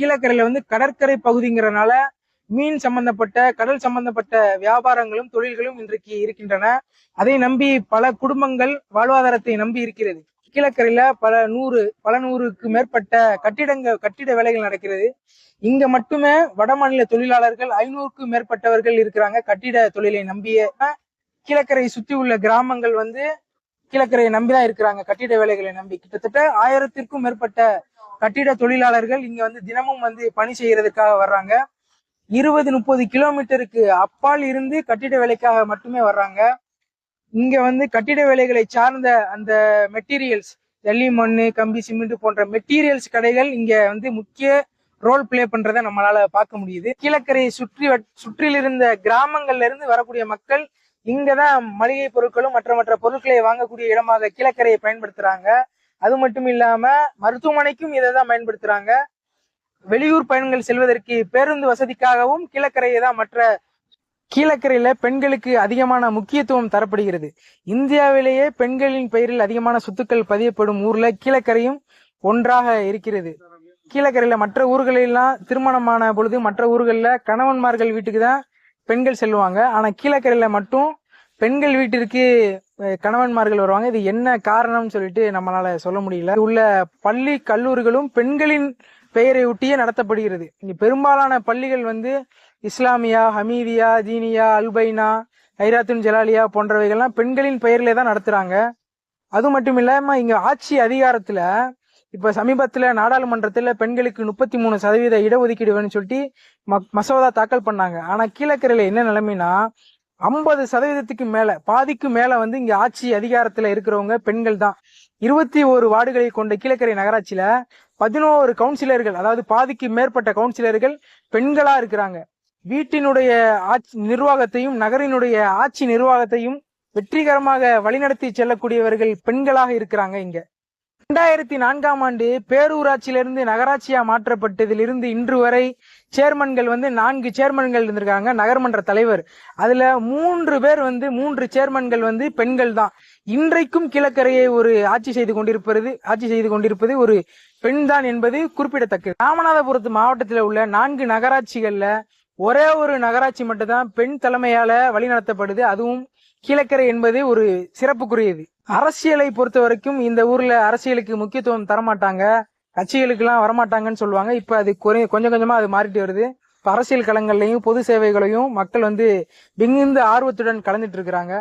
கீழக்கரையில வந்து கடற்கரை பகுதிங்கிறனால மீன் சம்பந்தப்பட்ட கடல் சம்பந்தப்பட்ட வியாபாரங்களும் தொழில்களும் இன்றைக்கு இருக்கின்றன. அதை நம்பி பல குடும்பங்கள் வாழ்வாதாரத்தை நம்பி இருக்கிறது. கீழக்கரையில பல நூறு பல நூறுக்கு மேற்பட்ட கட்டிடங்க கட்டிட வேலைகள் நடக்கிறது. இங்க மட்டுமே வடமாநில தொழிலாளர்கள் ஐநூறுக்கும் மேற்பட்டவர்கள் இருக்கிறாங்க. கட்டிட தொழிலை நம்பிய கீழக்கரை சுற்றி உள்ள கிராமங்கள் வந்து கீழக்கரையை நம்பிதான் இருக்கிறாங்க. கட்டிட வேலைகளை நம்பி. கிட்டத்தட்ட ஆயிரத்திற்கும் மேற்பட்ட கட்டிட தொழிலாளர்கள் இங்க வந்து தினமும் வந்து பணி செய்யறதுக்காக வர்றாங்க. இருபது முப்பது கிலோமீட்டருக்கு அப்பால் இருந்து கட்டிட வேலைக்காக மட்டுமே வர்றாங்க. இங்க வந்து கட்டிட வேலைகளை சார்ந்த அந்த மெட்டீரியல்ஸ் ஜல்லி மண்ணு கம்பி சிமெண்ட் போன்ற மெட்டீரியல்ஸ் கடைகள் இங்க வந்து முக்கிய ரோல் ப்ளே பண்றதை நம்மளால பார்க்க முடியுது. கீழக்கரையை சுற்றி சுற்றில் இருந்த கிராமங்கள்ல இருந்து வரக்கூடிய மக்கள் இங்கதான் மளிகை பொருட்களும் மற்ற மற்ற பொருட்களை வாங்கக்கூடிய இடமாக கீழக்கரையை பயன்படுத்துறாங்க. அது மட்டும் இல்லாம மருத்துவமனைக்கும் இதை தான் பயன்படுத்துறாங்க. வெளியூர் பயணங்கள் செல்வதற்கு பேருந்து வசதிக்காகவும் கீழக்கரையை தான் மற்ற கீழக்கரையில பெண்களுக்கு அதிகமான முக்கியத்துவம் தரப்படுகிறது. இந்தியாவிலேயே பெண்களின் பெயரில் அதிகமான சொத்துக்கள் பதியப்படும் ஊர்ல கீழக்கரையும் ஒன்றாக இருக்கிறது. கீழக்கரையில மற்ற ஊர்களெல்லாம் திருமணமான பொழுது மற்ற ஊர்களில் கணவன்மார்கள் வீட்டுக்கு தான் பெண்கள் செல்வாங்க. ஆனா கீழக்கரையில மட்டும் பெண்கள் வீட்டிற்கு கணவன்மார்கள் வருவாங்க. இது என்ன காரணம்னு சொல்லிட்டு நம்மளால சொல்ல முடியல. உள்ள பள்ளி கல்லூரிகளும் பெண்களின் பெயரை ஒட்டியே நடத்தப்படுகிறது. இங்க பெரும்பாலான பள்ளிகள் வந்து இஸ்லாமியா ஹமீதியா தீனியா அல்பைனா ஹைராத்துன் ஜலாலியா போன்றவைகள்லாம் பெண்களின் பெயர்ல தான் நடத்துறாங்க. அது மட்டும் இல்லாம இங்க ஆட்சி அதிகாரத்துல இப்ப சமீபத்துல நாடாளுமன்றத்துல பெண்களுக்கு முப்பத்தி மூணு சதவீத இடஒதுக்கீடு வேணும்னு சொல்லிட்டு ம- மசோதா தாக்கல் பண்ணாங்க. ஆனா கீழக்கரையில என்ன நிலைமைனா ஐம்பது சதவீதத்துக்கு மேல பாதிக்கு மேல வந்து இங்க ஆட்சி அதிகாரத்துல இருக்கிறவங்க பெண்கள் தான். இருபத்தி ஒரு வார்டுகளை கொண்ட கீழக்கரை நகராட்சியில பதினோரு கவுன்சிலர்கள் அதாவது பாதிக்கு மேற்பட்ட கவுன்சிலர்கள் பெண்களா இருக்கிறாங்க. வீட்டினுடைய ஆட்சி நிர்வாகத்தையும் நகரினுடைய ஆட்சி நிர்வாகத்தையும் வெற்றிகரமாக வழிநடத்தி செல்லக்கூடியவர்கள் பெண்களாக இருக்கிறாங்க இங்க. ரெண்டாயிரத்தி நான்காம் ஆண்டு பேரூராட்சியிலிருந்து நகராட்சியா மாற்றப்பட்டதிலிருந்து இன்று வரை சேர்மன்கள் வந்து நான்கு சேர்மன்கள் இருந்திருக்காங்க நகர்மன்ற தலைவர். அதுல மூன்று பேர் வந்து மூன்று சேர்மன்கள் வந்து பெண்கள் தான். இன்றைக்கும் கிழக்கரையை ஒரு ஆட்சி செய்து கொண்டிருப்பது ஆட்சி செய்து கொண்டிருப்பது ஒரு பெண் தான் என்பது குறிப்பிடத்தக்கது. ராமநாதபுரத்து மாவட்டத்தில் உள்ள நான்கு நகராட்சிகள்ல ஒரே ஒரு நகராட்சி மட்டும்தான் பெண் தலைமையால வழிநடத்தப்படுது. அதுவும் கீழக்கரை என்பது ஒரு சிறப்புக்குரியது. அரசியலை பொறுத்த வரைக்கும் இந்த ஊர்ல அரசியலுக்கு முக்கியத்துவம் தரமாட்டாங்க. கட்சிகளுக்கு எல்லாம் வரமாட்டாங்கன்னு சொல்லுவாங்க. இப்ப அது குறை கொஞ்சம் கொஞ்சமா அது மாறிட்டு வருது. இப்ப அரசியல் களங்கள்லையும் பொது சேவைகளையும் மக்கள் வந்து மிகுந்த ஆர்வத்துடன் கலந்துட்டு இருக்கிறாங்க.